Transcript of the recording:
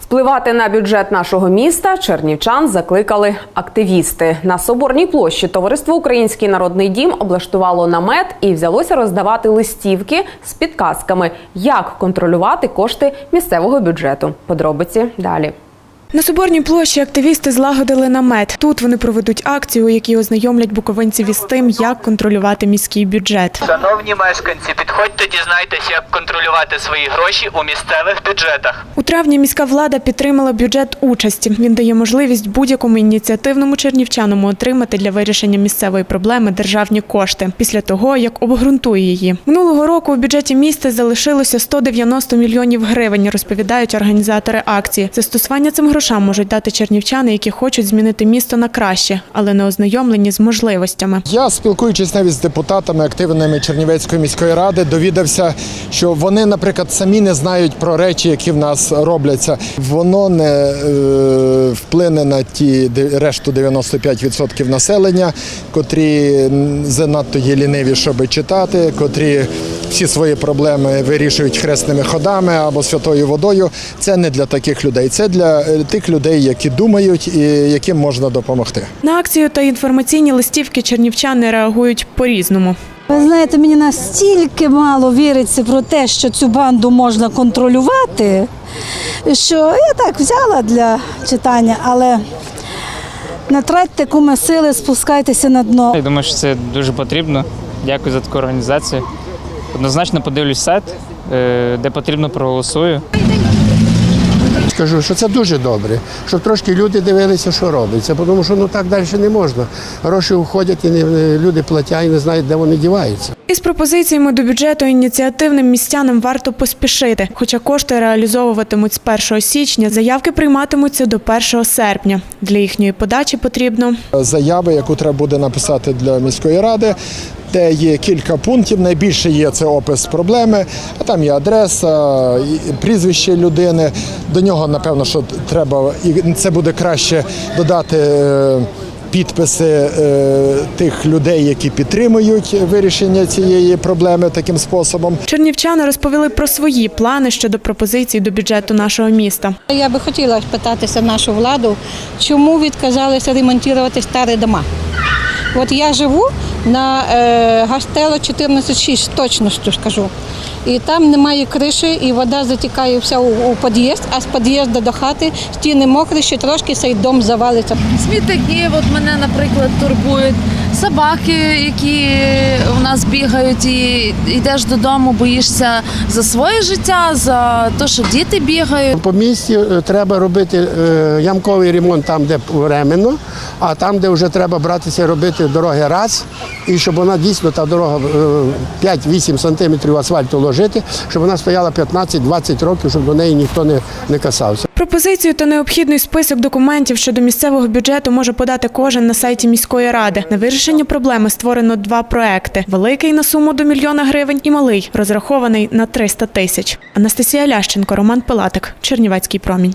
Впливати на бюджет нашого міста чернівчан закликали активісти. На соборній площі товариство Український народний дім облаштувало намет і взялося роздавати листівки з підказками, як контролювати кошти місцевого бюджету. Подробиці далі. На Соборній площі активісти злагодили намет. Тут вони проведуть акцію, у якій ознайомлять буковинців із тим, як контролювати міський бюджет. Шановні мешканці, підходьте, дізнайтеся, як контролювати свої гроші у місцевих бюджетах. У травні міська влада підтримала бюджет участі. Він дає можливість будь-якому ініціативному чернівчаному отримати для вирішення місцевої проблеми державні кошти після того, як обґрунтує її. Минулого року у бюджеті міста залишилося 190 мільйонів гривень, розповідають організатори акції. Застосування цим грошам можуть дати чернівчани, які хочуть змінити місто на краще, але не ознайомлені з можливостями. Я, спілкуючись навіть з депутатами, активними Чернівецької міської ради, довідався, що вони, наприклад, самі не знають про речі, які в нас робляться. Воно не е, вплине на ті решту 95% населення, котрі занадто є ліниві, щоб читати, котрі всі свої проблеми вирішують хресними ходами або святою водою. Це не для таких людей, це для е, тих людей, які думають і яким можна допомогти. На акцію та інформаційні листівки чернівчани реагують по-різному. Ви знаєте, мені настільки мало віриться про те, що цю банду можна контролювати, що я так взяла для читання, але не тратьте куми сили, спускайтеся на дно. Я думаю, що це дуже потрібно. Дякую за таку організацію. Однозначно подивлюсь сайт, е, де потрібно проголосую. Скажу, що це дуже добре, щоб трошки люди дивилися, що робиться, тому що ну так далі не можна. Гроші уходять і не, люди платять і не знають, де вони діваються. Із пропозиціями до бюджету ініціативним містянам варто поспішити. Хоча кошти реалізовуватимуть з 1 січня, заявки прийматимуться до 1 серпня. Для їхньої подачі потрібно заяви, яку треба буде написати для міської ради. Де є кілька пунктів. Найбільше є це опис проблеми, а там є адреса, прізвище людини. До нього, напевно, що треба, і це буде краще додати. е, Підписи е, тих людей, які підтримують вирішення цієї проблеми таким способом. чернівчани розповіли про свої плани щодо пропозицій до бюджету нашого міста. Я би хотіла спитатися нашу владу, чому відказалися ремонтувати старі дома. От я живу на е, Гастело 14,6, точно що скажу. І там немає криші, і вода затікає вся у, під'їзд, а з під'їзду до хати стіни мокрі, ще трошки цей дом завалиться. Смітники, от мене, наприклад, турбують. Собаки, які у нас бігають, і йдеш додому, боїшся за своє життя, за те, що діти бігають. По місті е, треба робити е, ямковий ремонт там, де временно, а там, де вже треба братися робити дороги раз, і щоб вона дійсно та дорога е, 5-8 сантиметрів асфальту ложити, щоб вона стояла 15-20 років, щоб до неї ніхто не, не касався. Пропозицію та необхідний список документів щодо місцевого бюджету може подати кожен на сайті міської ради. На вирішення проблеми створено два проекти: великий на суму до мільйона гривень і малий, розрахований на 300 тисяч. Анастасія Лященко, Роман Пилатик, Чернівецький промінь.